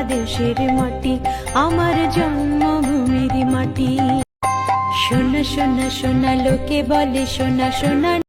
বাংলাদেশের মাটি আমার জন্মভূমির মাটি। সোনা সোনা সোনা লোকে বলে সোনা সোনা